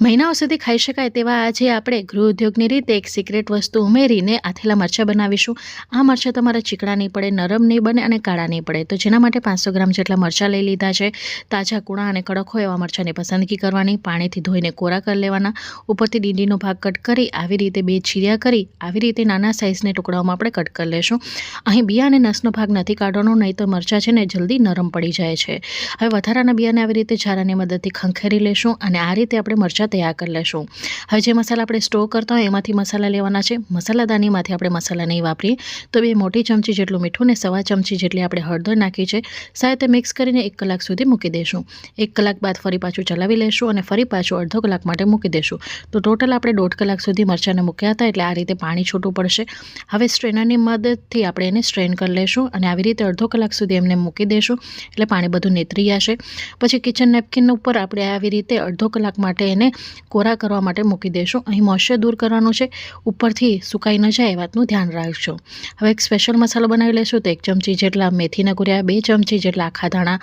મહિનાઓ સુધી ખાઈ શકાય તેવા આજે આપણે ગૃહ ઉદ્યોગની રીતે એક સિક્રેટ વસ્તુ ઉમેરીને આથેલા મરચાં બનાવીશું. આ મરચાં તમારા ચીકણા નહીં પડે, નરમ નહીં બને અને કાળા નહીં પડે. તો જેના માટે પાંચસો ગ્રામ જેટલા મરચાં લઈ લીધા છે. તાજા કૂણા અને કડક હોય એવા મરચાંની પસંદગી કરવાની, પાણીથી ધોઈને કોરા કરી લેવાના, ઉપરથી ડીંડીનો ભાગ કટ કરી આવી રીતે બે છીરિયા કરી આવી રીતે નાના સાઇઝને ટુકડાઓમાં આપણે કટ કરી લેશું. અહીં બિયા અને નસનો ભાગ નથી કાઢવાનો નહીં તો મરચાં છે ને જલ્દી નરમ પડી જાય છે. હવે વધારાના બિયાને આવી રીતે ચારાની મદદથી ખંખેરી લેશું અને આ રીતે આપણે મરચાં તૈયાર કરી લેશું. હવે જે મસાલા આપણે સ્ટોર કરતા હોય એમાંથી મસાલા લેવાના છે. મસાલાદાનીમાંથી આપણે મસાલા નહીં વાપરીએ. તો બે મોટી ચમચી જેટલું મીઠું ને સવા ચમચી જેટલી આપણે હળદર નાખી છે. સાથે મિક્સ કરીને એક કલાક સુધી મૂકી દઈશું એક કલાક બાદ ફરી પાછું ચલાવી લેશું અને ફરી પાછું અડધો કલાક માટે મૂકી દઈશું તો ટોટલ આપણે દોઢ કલાક સુધી મરચાંને મૂક્યા હતા એટલે આ રીતે પાણી છૂટું પડશે. હવે સ્ટ્રેનરની મદદથી આપણે એને સ્ટ્રેન કરી લેશું અને આવી રીતે અડધો કલાક સુધી એમને મૂકી દઈશું એટલે પાણી બધું નેતરી જશે. પછી કિચન નેપકિન ઉપર આપણે આવી રીતે અડધો કલાક માટે એને કોરા કરવા માટે મૂકી દેશું. અહીં મોઇશ્ચર દૂર કરવાનું છે. ઉપરથી સુકાઈ ન જાય એ વાતનું ધ્યાન રાખજો. હવે એક સ્પેશિયલ મસાલો બનાવી લેશું. તો એક ચમચી જેટલા મેથીના કુરિયા, બે ચમચી જેટલા આખા ધાણા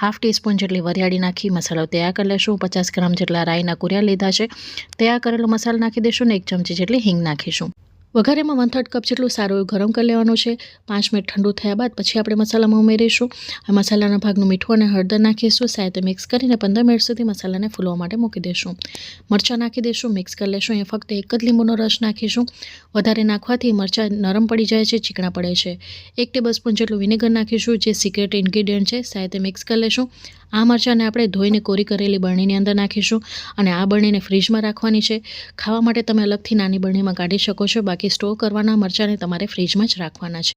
હાફ ટીસ્પૂન જેટલી વરિયાળી નાખી મસાલો તૈયાર કરી લેશું. પચાસ ગ્રામ જેટલા રાઈના કુરિયા લીધા છે. તૈયાર કરેલો મસાલો નાખી દઈશું ને એક ચમચી જેટલી હિંગ નાખીશું. વઘારેમાં વન થર્ડ કપ જેટલું સારું એવું ગરમ કરી લેવાનું છે. પાંચ મિનિટ ઠંડુ થયા બાદ પછી આપણે મસાલામાં ઉમેરીશું. આ મસાલાના ભાગનું મીઠું અને હળદર નાખીશું. સાથે મિક્સ કરીને પંદર મિનિટ સુધી મસાલાને ફૂલવા માટે મૂકી દઈશું મરચાં નાખી દઈશું મિક્સ કરી લેશું. અહીંયા ફક્ત એક જ લીંબુનો રસ નાખીશું. વધારે નાખવાથી મરચાં નરમ પડી જાય છે, ચીકણા પડે છે. એક ટેબલ સ્પૂન જેટલું વિનેગર નાખીશું, જે સિક્રેટ ઇન્ગ્રીડિયન્ટ છે. સાથે મિક્સ કરી લેશું. આ મરચાંને આપણે ધોઈને કોરી કરેલી બરણીની અંદર નાખીશું અને આ બરણીને ફ્રીજમાં રાખવાની છે. ખાવા માટે તમે અલગથી નાની બરણીમાં કાઢી શકો છો. બાકી સ્ટોર કરવાના મરચાંને તમારે ફ્રીજમાં જ રાખવાના છે.